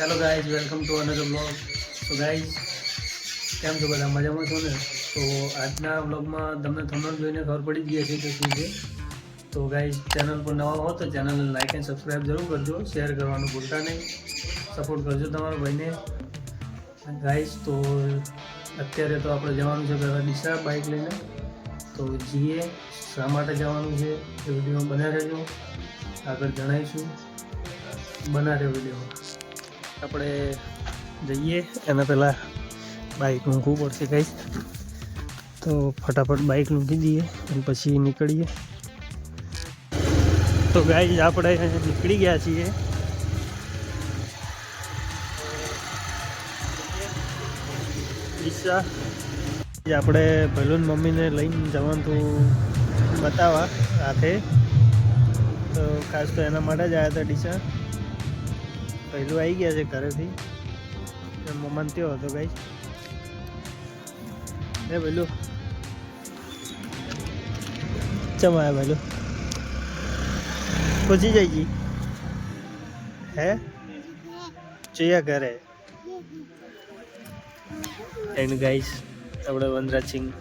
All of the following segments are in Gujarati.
Hello guys welcome to another vlog તો ગાઈઝ કેમ છો બધા? મજામાં છો ને? તો આજના બ્લોગમાં તમને થંબનેલ જોઈને ખબર પડી ગઈ હશે કે શું છે. તો ગાઈઝ ચેનલ પર નવા હો તો ચેનલને લાઈક એન્ડ સબસ્ક્રાઈબ જરૂર કરજો. શેર કરવાનું ભૂલતા નહીં. સપોર્ટ કરજો તમારા ભાઈને. ગાઈઝ તો અત્યારે તો આપણે જવાનું છે પહેલાં ડીસા બાઇક લઈને. તો જઈએ શા માટે જવાનું છે એ વીડિયો બના રહેજો. આગળ જણાવીશું. બના રહ્યો વીડિયો આપણે જઈએ. એના પહેલાં બાઇક મૂકવું પડશે કંઈ તો ફટાફટ બાઇક મૂકી દઈએ અને પછી નીકળીએ. તો ગાઈ આપણે નીકળી ગયા છીએ. ઈચ્છા આપણે ભલુન મમ્મીને લઈને જવાનું હતું બતાવવા સાથે. તો ખાસ તો એના માટે જ આવ્યા હતા ડીસા પહેલું આવી ગયા છે ઘરેથી. ત્યો હતો ગાઈ હે પહેલું ચમ આવ્યા પહેલું પૂછી જાય જી. હે? જોયા ઘરે. એન્ડ ગાઈસ આપણે વનરાજ સિંહ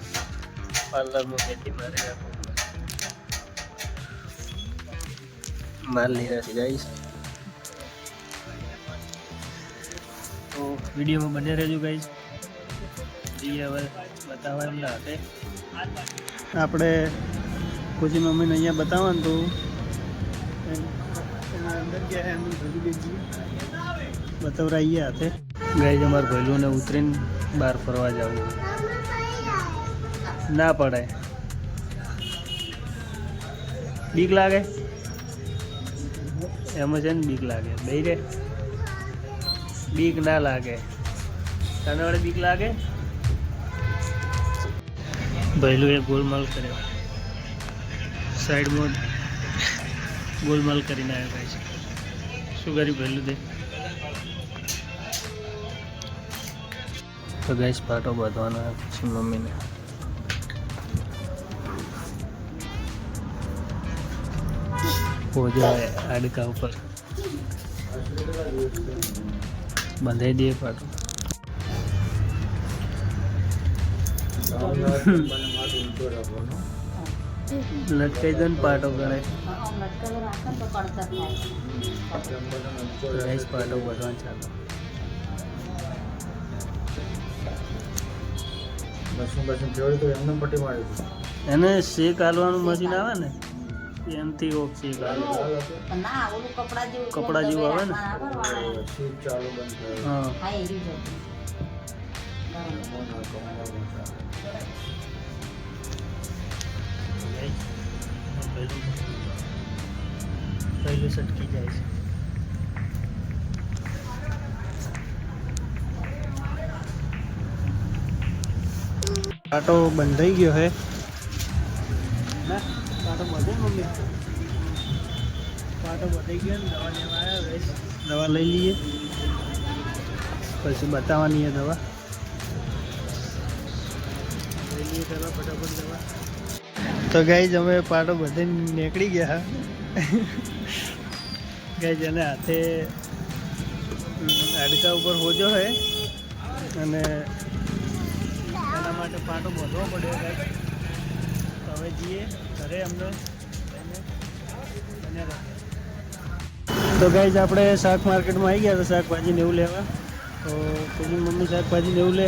પાર્લરમાં બેઠી મારે. માર લીધા છે ગાઈસ તો વિડીયોમાં બને રહેજો ગાઈઝ જઈએ હવે બતાવવા એમના હાથે. આપણે ખુશી મમ્મીને અહીંયા બતાવવાનું તો એના અંદર ગયા એમનું ભરી દેજઈએ બતાવરાઈએ હાથે. ગાઈઝ અમારા ભૈલુને ઉતરીને બહાર ફરવા જવું ના પડે બીક લાગે? એમાં છે ને બીક લાગે. બે રે. બીક ના લાગે. તને વડે બીક લાગે? ભૈલું એ ગોલમાલ કર્યો. સાઈડમાં ગોલમાલ કરીને આવ્યો ભાઈ છે. શું કર્યું ભૈલું તે? તો ગેસ પાટો બાંધવાનો પછી મમ્મીને. પોજો હાડકા ઉપર. બંધાઈ દે પાટો લટકાઈ દે ને પાટો કરે પાટો બધવા ચાલો. એને શેક હાલવાનું મશીન આવે ને એમથી ઓફ શેક ના ઓલું કપડા જેવું કપડા જેવું આવે ને? ચાલુ બંધ હા. હા એ છે. પહેલું સટકી જાય છે પાટો બંધાઈ ગયો હે. પાટો બધે મમ્મી? પાટો બંધાઈ ગયો ને દવા લેવા આવ્યા. દવા લઈ લઈએ. પછી બતાવવાની છે દવા. લઈ લઈએ પહેલાં ફટાફટ દવા. તો ગાઈઝ અમે પાટો બધે નીકળી ગયા. ગાઈઝ એને હાથે હાડકા ઉપર હોજો હે. અને એના માટે પાટો બાંધવો પડ્યો ગાઈઝ. હવે જઈએ. ઘરે અમને તો ગાઈઝ આપણે શાક માર્કેટમાં આવી ગયા હતા શાકભાજી ને એવું લેવા. તો તેની મમ્મી શાકભાજી ને એવું લે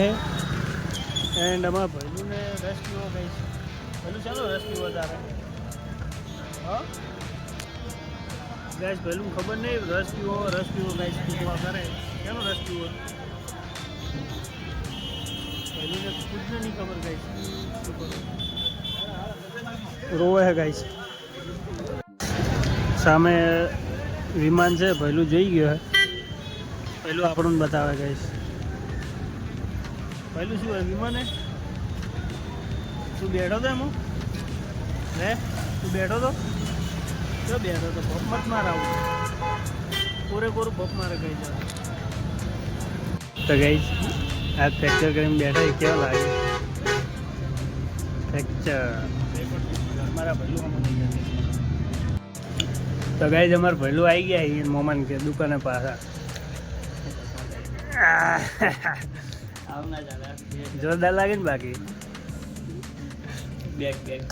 એન્ડ અમારા ભાઈનું ને રસ પીવો ગાઈઝ ભલું ચાલો રસ પીવો તારે? હા? ગાઈસ ખબર નહીં રસ પીવો રસ પીવો ગાઈસ પીવા કરે. કેનો રસ પીવો પેલું ને ખુદ નહીં ખબર ગાઈસ શું કરું? રોવે હે ગાઈસ સામે વિમાન છે પહેલું જોઈ ગયો હે. પહેલું આપણું બતાવે ગાઈસ પહેલું શું હોય વિમાન હે? તું બેઠો તો એમાં હે. તું બેઠો તો? જો બેઠો તો, ભપ મત માર પૂરેપૂરું ભપ મારે ગઈ જાય તો ગઈ આ ફ્રેક્ચર કરીને બેઠા કેવા લાગે? ફ્રેક્ચર મારા ભલું તો ગાઈ અમારે ભૈલું આવી ગયા એ મોમાન કે દુકાને પાછા. જોરદાર લાગે ને બાકી? Bag bag.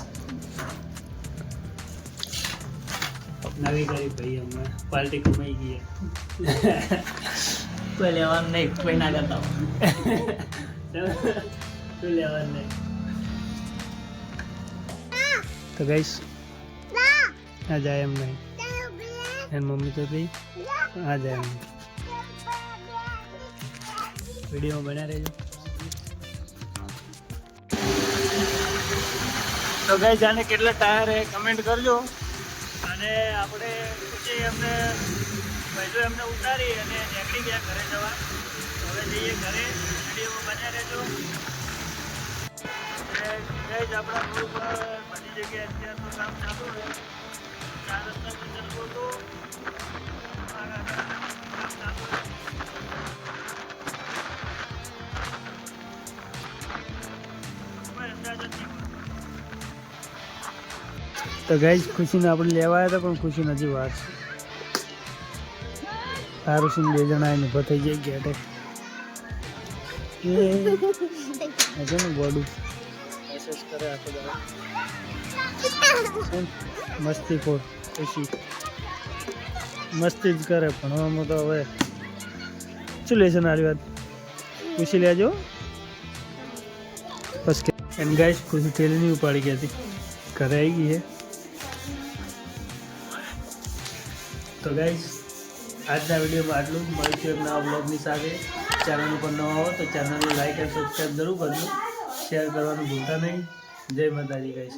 નવી કરી ભાઈ અમે પાર્ટી કમાઈ ગઈ કોઈ લેવાનું નહીં કોઈ ના કરતા. લેવાનું નહીં? તો ગઈશ આ જાય એમ નહીં. એની મમ્મી તો થઈ આ જાય એમ. વીડિયો બના રહેજો. તો ગઈ જાને કેટલા ટાયર હે કમેન્ટ કરજો. અને આપણે પછી એમને પહેલો એમને ઉતારી અને નીકળી ગયા ઘરે જવા. હવે જઈએ ઘરે. વીડિયો બન્યા રહેજો. ગઈ જ આપણા ગ્રુપ બધી જગ્યાએ અત્યારનું કામ ચાલુ હોય ચાર રસ્તા પર ચાલુ તો કામ ચાલુ છે. તો ગાઈઝ ખુશીને આપણે લેવા આવ્યા હતા પણ ખુશી નથી વાર સારું સિંહ બે જણા એને ઊભા થઈ જાય ગેટે એ છે ને બોડું કરે આખો દાડો? મસ્તી ખોર ખુશી મસ્તી જ કરે ભણવામાં તો હવે શું લેશે મારી વાત? પૂછી લેજો. બસ એન્ડ ગાઈસ ખુશી થેલી નહીં ઉપાડી ગયા હતી. ઘરે આવી ગઈ છે તો ગાઈસ આજના વિડીયોમાં આટલું જ. મળીશું એક બ્લોગની સાથે. ચેનલ ઉપર નવા હો તો ચેનલને લાઈક અને સબસ્ક્રાઈબ જરૂર કરજો. શેર કરવાનું ભૂલતા નહીં. જય માતાજી ગાઈસ